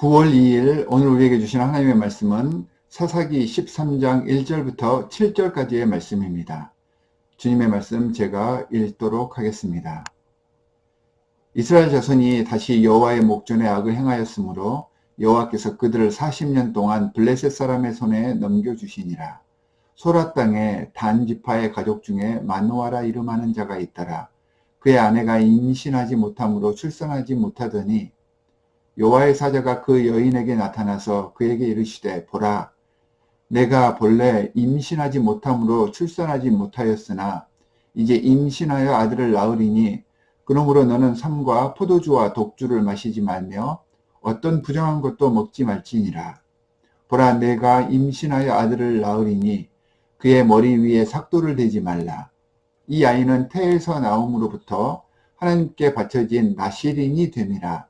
9월 2일 오늘 우리에게 주신 하나님의 말씀은 사사기 13장 1절부터 7절까지의 말씀입니다. 주님의 말씀 제가 읽도록 하겠습니다. 이스라엘 자손이 다시 여호와의 목전에 악을 행하였으므로 여호와께서 그들을 40년 동안 블레셋 사람의 손에 넘겨주시니라. 소라 땅에 단 지파의 가족 중에 마누아라 이름하는 자가 있더라. 그의 아내가 임신하지 못함으로 출산하지 못하더니 여호와의 사자가 그 여인에게 나타나서 그에게 이르시되 보라 내가 본래 임신하지 못함으로 출산하지 못하였으나 이제 임신하여 아들을 낳으리니 그러므로 너는 삶과 포도주와 독주를 마시지 말며 어떤 부정한 것도 먹지 말지니라. 보라 내가 임신하여 아들을 낳으리니 그의 머리 위에 삭도를 대지 말라. 이 아이는 태에서 나옴으로부터 하나님께 바쳐진 나시린이 됨이라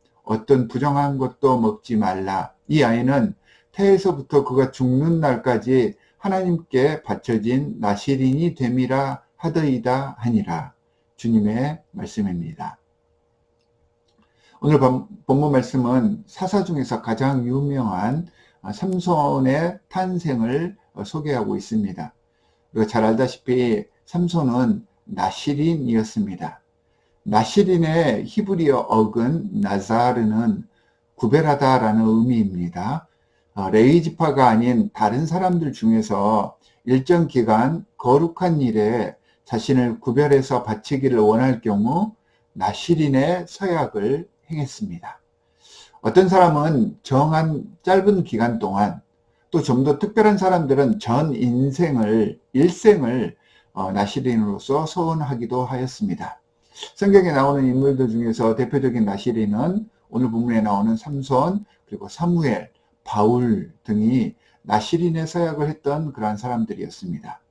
어떤 부정한 것도 먹지 말라. 이 아이는 태에서부터 그가 죽는 날까지 하나님께 바쳐진 나시린이 됨이라 하더이다 하니라. 주님의 말씀입니다. 오늘 본문 말씀은 사사 중에서 가장 유명한 삼손의 탄생을 소개하고 있습니다. 우리가 잘 알다시피 삼손은 나시린이었습니다. 나시린의 히브리어 어근 나자르는 구별하다라는 의미입니다. 어, 레이지파가 아닌 다른 사람들 중에서 일정 기간 거룩한 일에 자신을 구별해서 바치기를 원할 경우 나시린의 서약을 행했습니다. 어떤 사람은 정한 짧은 기간 동안 또 좀 더 특별한 사람들은 전 인생을 일생을 어, 나시린으로서 소원하기도 하였습니다. 성경에 나오는 인물들 중에서 대표적인 나시린은 오늘 본문에 나오는 삼손 그리고 사무엘, 바울 등이 나시린의 서약을 했던 그러한 사람들이었습니다.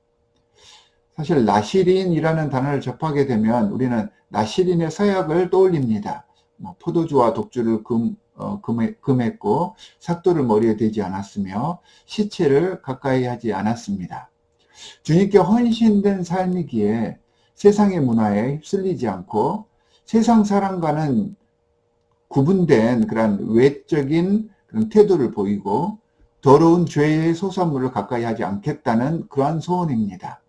사실 나시린이라는 단어를 접하게 되면 우리는 나시린의 서약을 떠올립니다. 뭐 포도주와 독주를 금, 어, 금했 고 삭도를 머리에 대지 않았으며 시체를 가까이 하지 않았습니다. 주님께 헌신된 삶이기에 세상의 문화에 휩쓸리지 않고 세상 사람과는 구분된 그런 외적인 그런 태도를 보이고 더러운 죄의 소산물을 가까이 하지 않겠다는 그러한 소원입니다.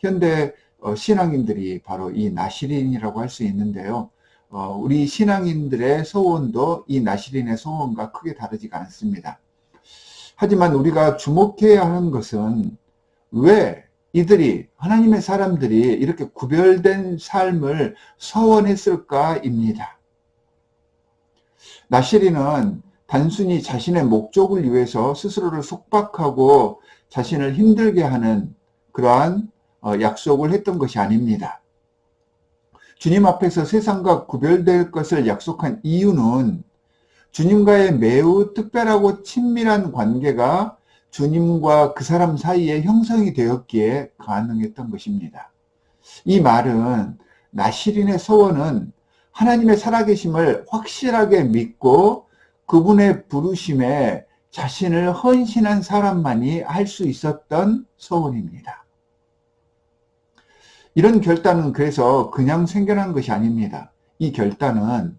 현대 어, 신앙인들이 바로 이 나시린이라고 할 수 있는데요. 어, 우리 신앙인들의 소원도 이 나시린의 소원과 크게 다르지가 않습니다. 하지만 우리가 주목해야 하는 것은 왜 이들이 하나님의 사람들이 이렇게 구별된 삶을 서원했을까입니다. 나시리는 단순히 자신의 목적을 위해서 스스로를 속박하고 자신을 힘들게 하는 그러한 어, 약속을 했던 것이 아닙니다. 주님 앞에서 세상과 구별될 것을 약속한 이유는 주님과의 매우 특별하고 친밀한 관계가 주님과 그 사람 사이에 형성이 되었기에 가능했던 것입니다. 이 말은 나시린의 소원은 하나님의 살아계심을 확실하게 믿고 그분의 부르심에 자신을 헌신한 사람만이 할 수 있었던 소원입니다. 이런 결단은 그래서 그냥 생겨난 것이 아닙니다. 이 결단은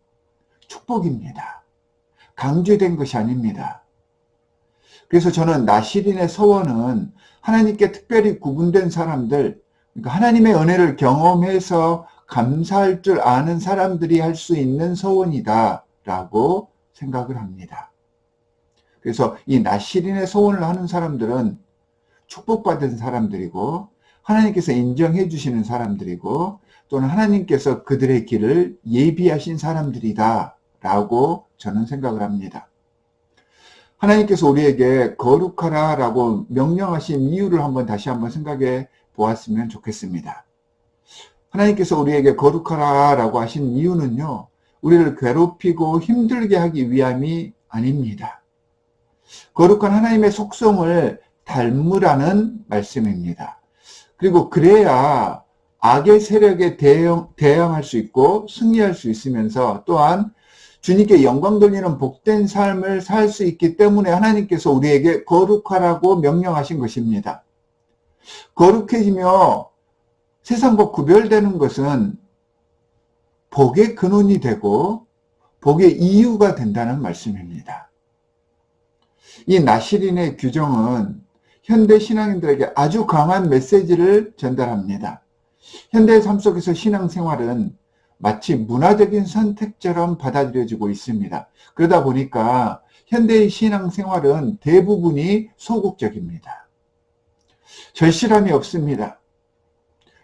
축복입니다. 강조된 것이 아닙니다. 그래서 저는 나시린의 서원은 하나님께 특별히 구분된 사람들, 그러니까 하나님의 은혜를 경험해서 감사할 줄 아는 사람들이 할 수 있는 서원이다 라고 생각을 합니다. 그래서 이 나시린의 서원을 하는 사람들은 축복받은 사람들이고 하나님께서 인정해 주시는 사람들이고 또는 하나님께서 그들의 길을 예비하신 사람들이다 라고 저는 생각을 합니다. 하나님께서 우리에게 거룩하라 라고 명령하신 이유를 한번 다시 한번 생각해 보았으면 좋겠습니다. 하나님께서 우리에게 거룩하라 라고 하신 이유는요, 우리를 괴롭히고 힘들게 하기 위함이 아닙니다. 거룩한 하나님의 속성을 닮으라는 말씀입니다. 그리고 그래야 악의 세력에 대응, 대응할 수 있고 승리할 수 있으면서 또한 주님께 영광 돌리는 복된 삶을 살 수 있기 때문에 하나님께서 우리에게 거룩하라고 명령하신 것입니다. 거룩해지며 세상과 구별되는 것은 복의 근원이 되고 복의 이유가 된다는 말씀입니다. 이 나시린의 규정은 현대 신앙인들에게 아주 강한 메시지를 전달합니다. 현대 삶 속에서 신앙생활은 마치 문화적인 선택처럼 받아들여지고 있습니다. 그러다 보니까 현대의 신앙생활은 대부분이 소극적입니다. 절실함이 없습니다.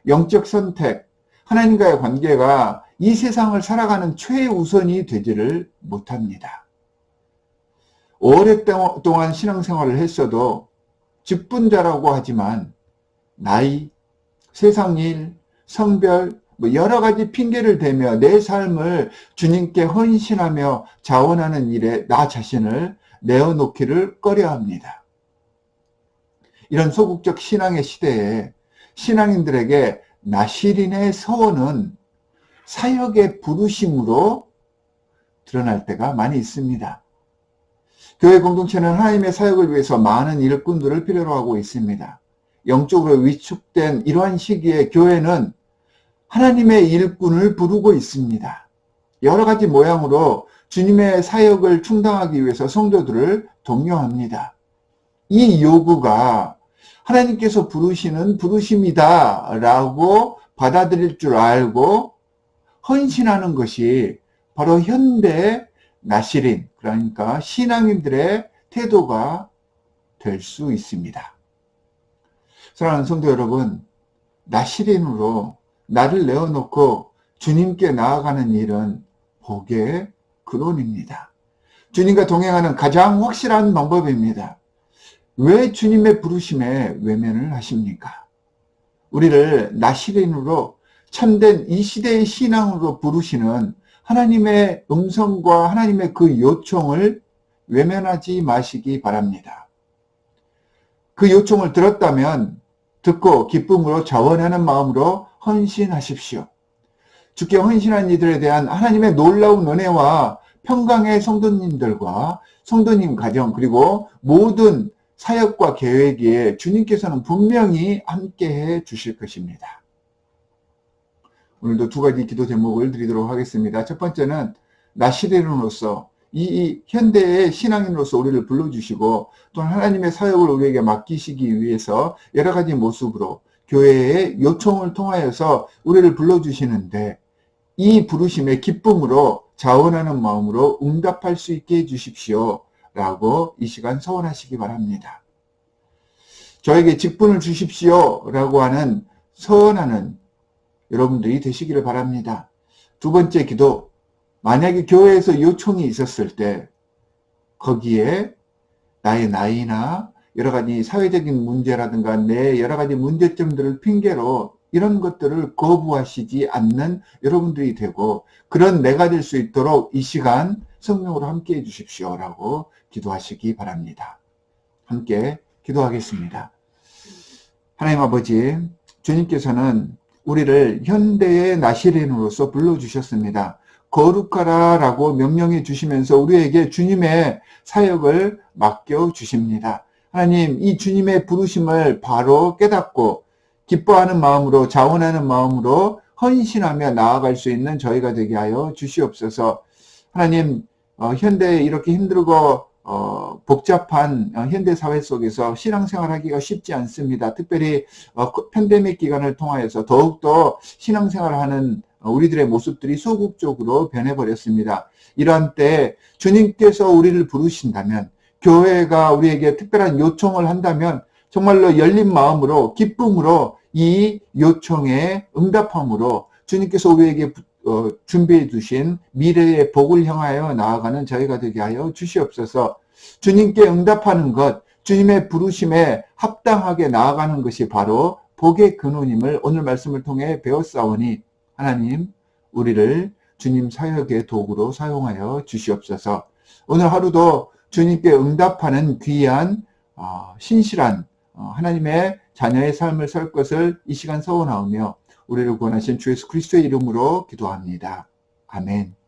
영적 선택, 하나님과의 관계가 이 세상을 살아가는 최우선이 되지를 못합니다. 오랫동안 신앙생활을 했어도 직분자라고 하지만 나이, 세상 일, 성별, 뭐 여러 가지 핑계를 대며 내 삶을 주님께 헌신하며 자원하는 일에 나 자신을 내어놓기를 꺼려합니다. 이런 소극적 신앙의 시대에 신앙인들에게 나시린의 서원은 사역의 부르심으로 드러날 때가 많이 있습니다. 교회 공동체는 하나님의 사역을 위해서 많은 일꾼들을 필요로 하고 있습니다. 영적으로 위축된 이러한 시기에 교회는 하나님의 일꾼을 부르고 있습니다. 여러 가지 모양으로 주님의 사역을 충당하기 위해서 성도들을 독려합니다. 이 요구가 하나님께서 부르시는 부르심이다 라고 받아들일 줄 알고 헌신하는 것이 바로 현대 나시린 그러니까 신앙인들의 태도가 될 수 있습니다. 사랑하는 성도 여러분 나시린으로 나를 내어놓고 주님께 나아가는 일은 복의 근원입니다. 주님과 동행하는 가장 확실한 방법입니다. 왜 주님의 부르심에 외면을 하십니까? 우리를 나시린으로 참된 이 시대의 신앙으로 부르시는 하나님의 음성과 하나님의 그 요청을 외면하지 마시기 바랍니다. 그 요청을 들었다면 듣고 기쁨으로 자원하는 마음으로 헌신하십시오. 주께 헌신한 이들에 대한 하나님의 놀라운 은혜와 평강의 성도님들과 성도님 가정 그리고 모든 사역과 계획에 주님께서는 분명히 함께해 주실 것입니다. 오늘도 두 가지 기도 제목을 드리도록 하겠습니다. 첫 번째는 나시레로로서 이 현대의 신앙인으로서 우리를 불러주시고 또 하나님의 사역을 우리에게 맡기시기 위해서 여러 가지 모습으로 교회의 요청을 통하여서 우리를 불러주시는데 이 부르심의 기쁨으로 자원하는 마음으로 응답할 수 있게 해주십시오. 라고 이 시간 서원하시기 바랍니다. 저에게 직분을 주십시오. 라고 하는 서원하는 여러분들이 되시기를 바랍니다. 두 번째 기도, 만약에 교회에서 요청이 있었을 때 거기에 나의 나이나 여러 가지 사회적인 문제라든가 내 여러 가지 문제점들을 핑계로 이런 것들을 거부하시지 않는 여러분들이 되고 그런 내가 될 수 있도록 이 시간 성령으로 함께 해 주십시오라고 기도하시기 바랍니다. 함께 기도하겠습니다. 하나님 아버지, 주님께서는 우리를 현대의 나시린으로서 불러주셨습니다. 거룩하라 라고 명령해 주시면서 우리에게 주님의 사역을 맡겨 주십니다. 하나님, 이 주님의 부르심을 바로 깨닫고 기뻐하는 마음으로 자원하는 마음으로 헌신하며 나아갈 수 있는 저희가 되게 하여 주시옵소서. 하나님, 어, 현대에 이렇게 힘들고 어, 복잡한 어, 현대 사회 속에서 신앙생활하기가 쉽지 않습니다. 특별히 어, 팬데믹 기간을 통하여서 더욱더 신앙생활하는 우리들의 모습들이 소극적으로 변해버렸습니다. 이러한 때 주님께서 우리를 부르신다면 교회가 우리에게 특별한 요청을 한다면 정말로 열린 마음으로 기쁨으로 이 요청에 응답함으로 주님께서 우리에게 어, 준비해 두신 미래의 복을 향하여 나아가는 저희가 되게 하여 주시옵소서. 주님께 응답하는 것, 주님의 부르심에 합당하게 나아가는 것이 바로 복의 근원임을 오늘 말씀을 통해 배웠사오니 하나님 우리를 주님 사역의 도구로 사용하여 주시옵소서. 오늘 하루도 주님께 응답하는 귀한 어, 신실한 어, 하나님의 자녀의 삶을 살 것을 이 시간 서원하오며 우리를 구원하신 주 예수 그리스도의 이름으로 기도합니다. 아멘.